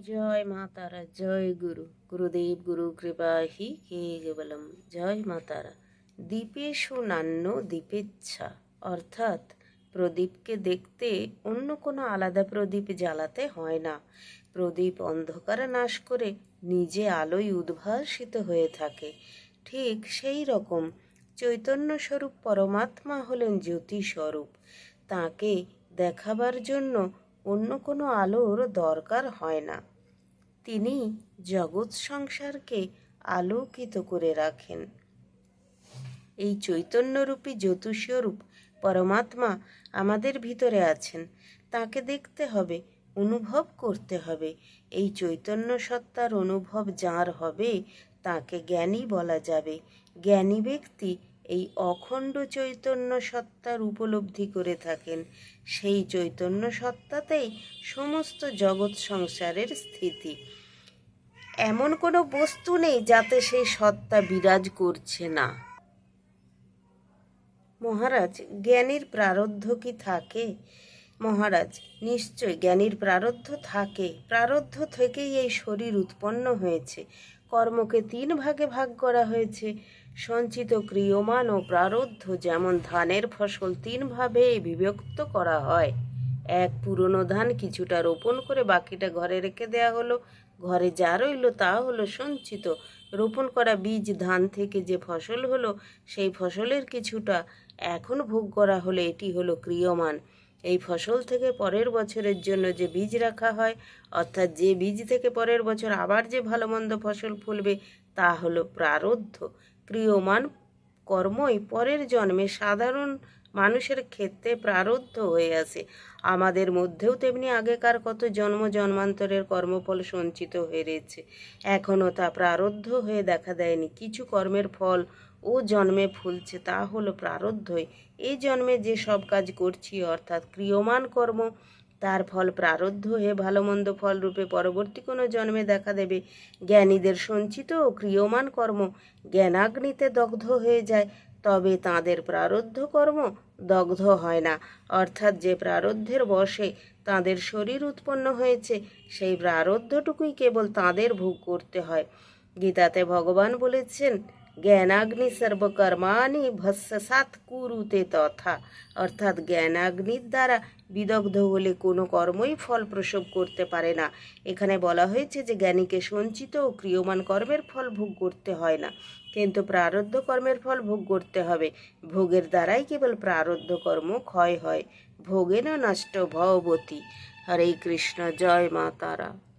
জয় মাতারা জয় গুরু। গুরুদেব, গুরু কৃপা, হি কে কেবলম। জয় মা তারা। দীপেষু নান্য দীপেচ্ছা অর্থাৎ প্রদীপকে দেখতে অন্য কোনো আলাদা প্রদীপ জ্বালাতে হয় না। প্রদীপ অন্ধকার নাশ করে নিজে আলোয় উদ্ভাসিত হয়ে থাকে। ঠিক সেই রকম চৈতন্য স্বরূপ পরমাত্মা হলেন জ্যোতিস্বরূপ। তাকে দেখাবার জন্য অন্য কোনো আলোর দরকার হয় না। তিনি জগৎ সংসারকে আলোকিত করে রাখেন। এই চৈতন্যরূপী জ্যোতিস্বরূপ পরমাত্মা আমাদের ভিতরে আছেন। তাকে দেখতে হবে, অনুভব করতে হবে। এই চৈতন্য সত্তার অনুভব যার হবে, তাকে জ্ঞানী বলা যাবে। জ্ঞানী ব্যক্তি এই অখণ্ড চৈতন্য সত্তার উপলব্ধি করে থাকেন। সেই চৈতন্য সত্তাতেই সমস্ত জগৎ সংসারের স্থিতি। এমন কোনো বস্তু নেই যাতে সেই সত্তা বিরাজ করছে না। মহারাজ, জ্ঞানীর প্রারব্ধ কি থাকে? মহারাজ, নিশ্চয় জ্ঞানীর প্রারব্ধ থাকে। প্রারব্ধ থেকেই এই শরীর উৎপন্ন হয়েছে। কর্মকে তিন ভাগে ভাগ করা হয়েছে। সঞ্চিত ক্রিয়মান ও প্রারব্ধ যেমন ধানের ফসল তিনভাবে বিভক্ত করা হয়। এক পুরনো ধান কিছুটা রোপণ করে বাকিটা ঘরে রেখে দেয়া হলো। ঘরে যা রইল তা হলো সঞ্চিত। রোপণ করা বীজ ধান থেকে যে ফসল হলো, সেই ফসলের কিছুটা এখন ভোগ করা হলো এটি হলো ক্রিয়মান। এই ফসল থেকে পরের বছরের জন্য যে বীজ রাখা হয়, অর্থাৎ যে বীজ থেকে পরের বছর আবার যে ভালো মন্দ ফসল ফুলবে, তা হলো প্রারব্ধ ক্রিয়মান কর্মই পরের জন্মে সাধারণ মানুষের ক্ষেত্রে প্রারব্ধ হয়ে আসে আমাদের মধ্যেও তেমনি আগেকার কত জন্ম জন্মান্তরের কর্মফল সঞ্চিত হয়ে রয়েছে এখনও তা প্রারব্ধ হয়ে দেখা দেয়নি। কিছু কর্মের ফল ও জন্মে ফুলছে, তা হলো প্রারব্ধই এই জন্মে যে সব কাজ করছি, অর্থাৎ ক্রিয়মান কর্ম, তার ফল প্রারব্ধ হয়ে ভালো মন্দ ফল রূপে পরবর্তী কোনো জন্মে দেখা দেবে। জ্ঞানীদের সঞ্চিত ও ক্রিয়মান কর্ম জ্ঞানাগ্নিতে দগ্ধ হয়ে যায়। তবে তাঁদের প্রারব্ধ কর্ম দগ্ধ হয় না। অর্থাৎ যে প্রারব্ধের বসে তাঁদের শরীর উৎপন্ন হয়েছে, সেই প্রারব্ধটুকুই কেবল তাঁদের ভোগ করতে হয়। গীতাতে ভগবান বলেছেন জ্ঞানাগ্নি সর্বকর্মাণি ভস্যসাত কুরুতে তথা। অর্থাৎ জ্ঞানাগ্নির দ্বারা বিদগ্ধ হলে কোনো কর্মই ফল প্রসব করতে পারে না। এখানে বলা হয়েছে যে জ্ঞানীকে সঞ্চিত ও ক্রিয়মান কর্মের ফল ভোগ করতে হয় না। কিন্তু প্রারব্ধ কর্মের ফল ভোগ করতে হবে। ভোগের দ্বারাই কেবল প্রারব্ধ কর্ম ক্ষয় হয়। ভোগে না নষ্ট ভবতী। হরে কৃষ্ণ, জয় মা তারা।